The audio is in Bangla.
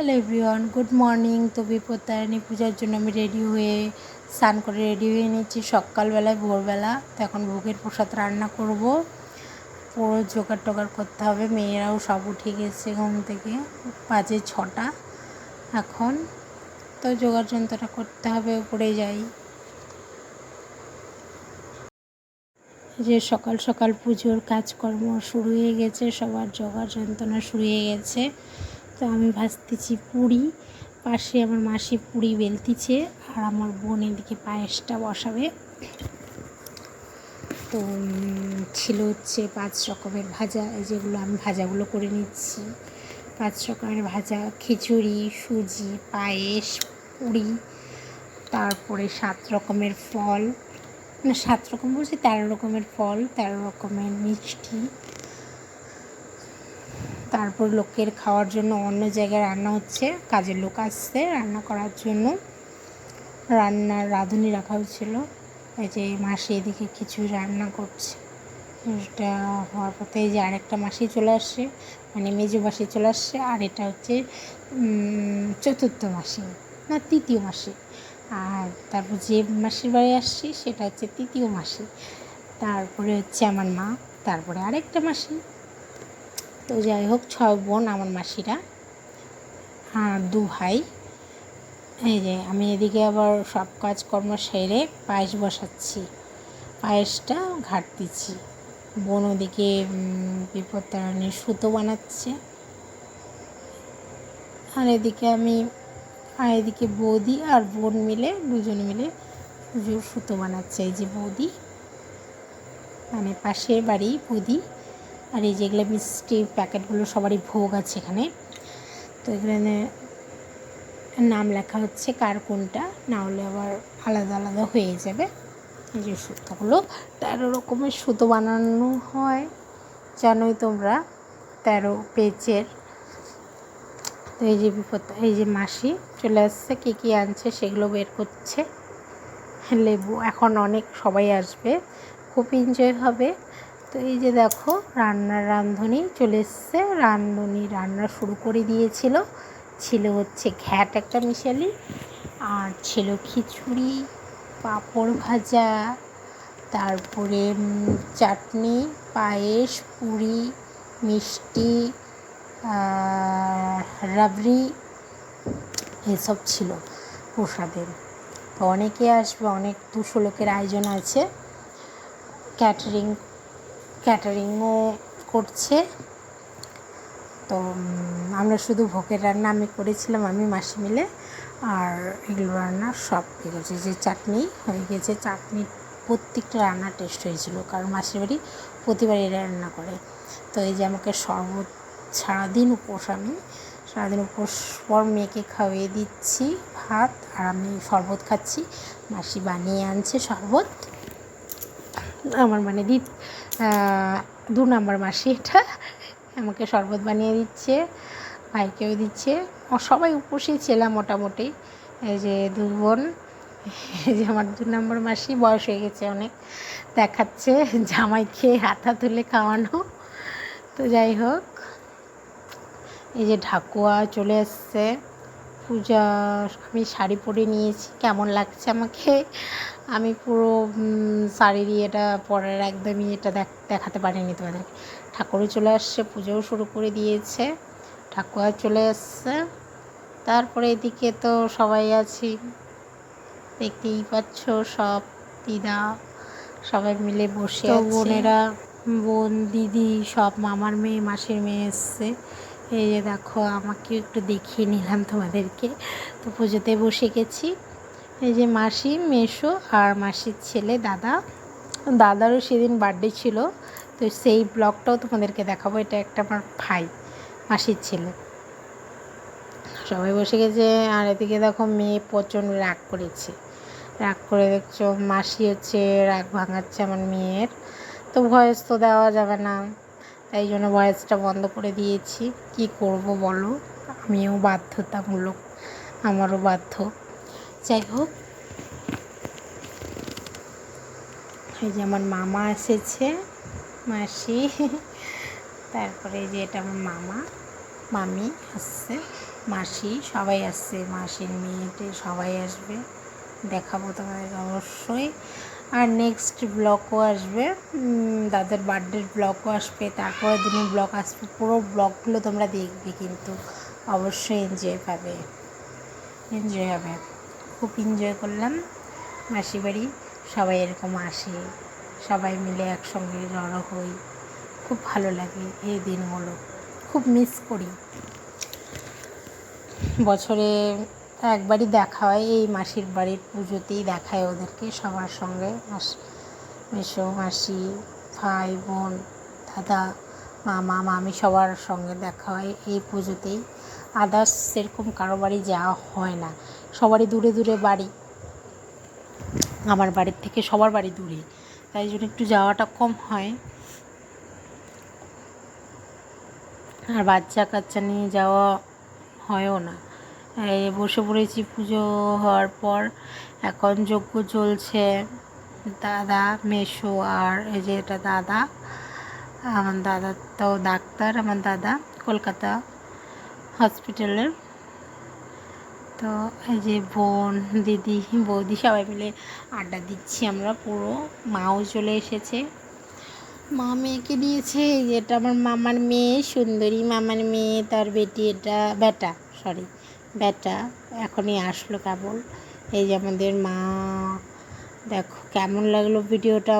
হ্যালো এভরিওয়ান গুড মর্নিং তো বিপত্তারিণী পূজার জন্য আমি রেডি হয়ে স্নান করে রেডি হয়ে নিচ্ছি সকালবেলায়, ভোরবেলা। তো এখন ভোগের প্রসাদ রান্না করব। পুরো জোগাড় টোগাড় করতে হবে। মেয়েরাও সব উঠে গেছে ঘুম থেকে। বাজে ছটা এখন। তো জোগাড় যন্ত্রটা করতে হবে উপরে যাই। যে সকাল সকাল পুজোর কাজকর্ম শুরু হয়ে গেছে। সবার জোগাড় যন্ত্রণা শুরু হয়ে গেছে। তো আমি ভাজতেছি পুরি, পাশে আমার মাসি পুরি বেলতিছে, আর আমার বোন এদিকে পায়েসটা বসাবে। তো ছিল হচ্ছে পাঁচ রকমের ভাজা যেগুলো আমি ভাজাগুলো করে নিচ্ছি। পাঁচ রকমের ভাজা, খিচুড়ি, সুজি, পায়েস, পুরি, তারপরে সাত রকমের ফল। না সাত রকম বলছি, তেরো রকমের ফল, তেরো রকমের মিষ্টি। তারপর লোকের খাওয়ার জন্য অন্য জায়গায় রান্না হচ্ছে। কাজের লোক আসছে রান্না করার জন্য। রান্নার রাঁধুনি রাখা হয়েছিল। এই যে মাসি এদিকে কিছু রান্না করছে। এটা হওয়ার পথে এই যে আরেকটা মাসি চলে আসছে মানে মেজো মাসি চলে আসছে, আর এটা হচ্ছে চতুর্থ মাসি, না তৃতীয় মাসি। আর তারপর যে মাসির বাড়ি আসছি, সেটা হচ্ছে তৃতীয় মাসি। তারপরে হচ্ছে আমার মা, তারপরে আরেকটা মাসি। তো যাই হোক ছয় বোন আমার মাসিরা আর দু ভাই। এই যে আমি এদিকে আবার সব কাজকর্ম সেরে পায়েস বসাচ্ছি পায়েসটা ঘাট দিচ্ছি বোন ওদিকে উম, বিপত্তারণী সুতো বানাচ্ছে। আর এদিকে আমি আর এদিকে বৌদি আর বোন মিলে দুজন মিলে সুতো বানাচ্ছে। এই যে বৌদি মানে পাশের বাড়ি বৌদি। আর এই যেগুলো মিষ্টি প্যাকেটগুলো সবারই ভোগ আছে এখানে। তো এখানে নাম লেখা হচ্ছে কার কোনটা, না হলে আবার আলাদা আলাদা হয়ে যাবে। এই যে সুতোগুলো, তেরো রকমের সুতো বানানো হয়, জানোই তোমরা, তেরো পেজের। তো এই যে বিপদ এই যে মাসি চলে আসছে, কী কী আনছে সেগুলো বের করছে। লেবু, এখন অনেক সবাই আসবে, খুব এনজয় হবে। তো এই যে দেখো, রান্নার রাঁধুনি চলে এসছে। রাঁধুনি রান্না শুরু করে দিয়েছিল। ছিল হচ্ছে ঘ্যাট একটা মিশালি, আর ছিল খিচুড়ি, পাঁপড় ভাজা, তারপরে চাটনি, পায়েস, পুরি, মিষ্টি রাবড়ি, এসব ছিল প্রসাদের। তো অনেকে আসবে, অনেক দুশো লোকের আয়োজন আছে। ক্যাটারিং ক্যাটারিংও করছে। তো আমরা শুধু ভোগের রান্না আমি করেছিলাম, আমি মাসি মিলে। আর এগুলো রান্না সব হয়ে গেছে। যে চাটনি হয়ে গেছে। চাটনি প্রত্যেকটা রান্না টেস্ট হয়েছিল, কারণ মাসির বাড়ি প্রতিবারই রান্না করে। তো এই যে আমাকে শরবত, সারাদিন উপোস আমি। সারাদিন উপোস পর মেয়েকে খাইয়ে দিচ্ছি ভাত, আর আমি শরবত খাচ্ছি। মাসি বানিয়ে আনছে শরবত। আমার মানে দি দু নম্বর মাসি এটা। আমাকে শরবত বানিয়ে দিচ্ছে, ভাইকেও দিচ্ছে। সবাই উপসেই ছিলাম মোটামুটি। এই যে দু বোন যে আমার দু নম্বর মাসি, বয়স হয়ে গেছে অনেক। দেখাচ্ছে জামাইকে হাতা তুলে খাওয়ানো। তো যাই হোক, এই যে ঢাকুয়া চলে এসছে। পূজা আমি শাড়ি পরে নিয়েছি কেমন লাগছে আমাকে? আমি পুরো শাড়ির ইয়েটা পরার একদমই এটা দেখ- দেখাতে পারিনি তোমাদের ঠাকুরও চলে আসছে পুজোও শুরু করে দিয়েছে ঠাকুর চলে এসছে। তারপরে এদিকে তো সবাই আছি দেখতেই পাচ্ছ সব দিদা সবাই মিলে বসে বোনেরা বোন দিদি সব মামার মেয়ে মাসির মেয়ে এসছে। এই যে দেখো আমাকে একটু দেখিয়ে নিলাম তোমাদেরকে। তো পুজোতে বসে গেছি। এই যে মাসি, মেশো আর মাসির ছেলে দাদা। দাদারও সেদিন বার্থডে ছিল। তো সেই ব্লগটাও তোমাদেরকে দেখাবো। এটা একটা আমার ভাই, মাসির ছেলে। সবাই বসে গেছে। আর এদিকে দেখো, মেয়ে প্রচণ্ড রাগ করেছে। রাগ করে দেখছ, মাসি হচ্ছে রাগ ভাঙাচ্ছে আমার মেয়ের। তো ভয়েস তো দেওয়া যাবে না। তাই জন্য ভয়েসটা বন্ধ করে দিয়েছি। কি করব বলো? আমিও বাধ্যতামূলক আমারও বাধ্য। যাই হোক। এই যে আমার মামা এসেছে। মাসি। তারপরে যে এটা আমার মামা। মামি আসছে। মাসি সবাই আসছে। মাসির মেয়েটে সবাই আসবে। দেখাবো তোমাদের অবশ্যই। আর নেক্সট ব্লগও আসবে। দাদার বার্থডের ব্লগও আসবে, তারপরের দিনের ব্লগ আসবে, পুরো ব্লগগুলো তোমরা দেখবে কিন্তু। অবশ্যই এনজয় পাবে। এনজয় হবে। খুব এনজয় করলাম। মাসি বাড়ি সবাই এরকম আসে। সবাই মিলে একসঙ্গে জড়ো হই। খুব ভালো লাগে এই দিনগুলো। খুব মিস করি। বছরে একবারই দেখা হয়, এই মাসির বাড়ির পুজোতেই দেখায় ওদেরকে সবার সঙ্গে। মাস, মেসো, মাসি, ভাই, বোন, দাদা, মামা, মামি সবার সঙ্গে দেখা হয় এই পুজোতেই। আদার্স সেরকম কারও বাড়ি যাওয়া হয় না। সবারই দূরে দূরে বাড়ি। আমার বাড়ির থেকে সবার বাড়ি দূরে তাই জন্য একটু যাওয়াটা কম হয়। আর বাচ্চা কাচ্চা নিয়ে যাওয়া হয়ও না। বসে পড়েছি পুজো হওয়ার পর। এখন যজ্ঞ চলছে। দাদা, মেশো আর এই যে এটা দাদা। আমার দাদা তো ডাক্তার, আমার দাদা কলকাতা হসপিটালের তো এই যে বোন, দিদি, বৌদি সবাই মিলে আড্ডা দিচ্ছি আমরা পুরো। মাও চলে এসেছে। মা মেয়েকে দিয়েছে, এই যে এটা আমার মামার মেয়ে, সুন্দরী মামার মেয়ে, তার বেটি এটা বেটা সরি বেটা এখনই আসলো কেবল। এই যে আমাদের মা দেখো কেমন লাগল ভিডিওটা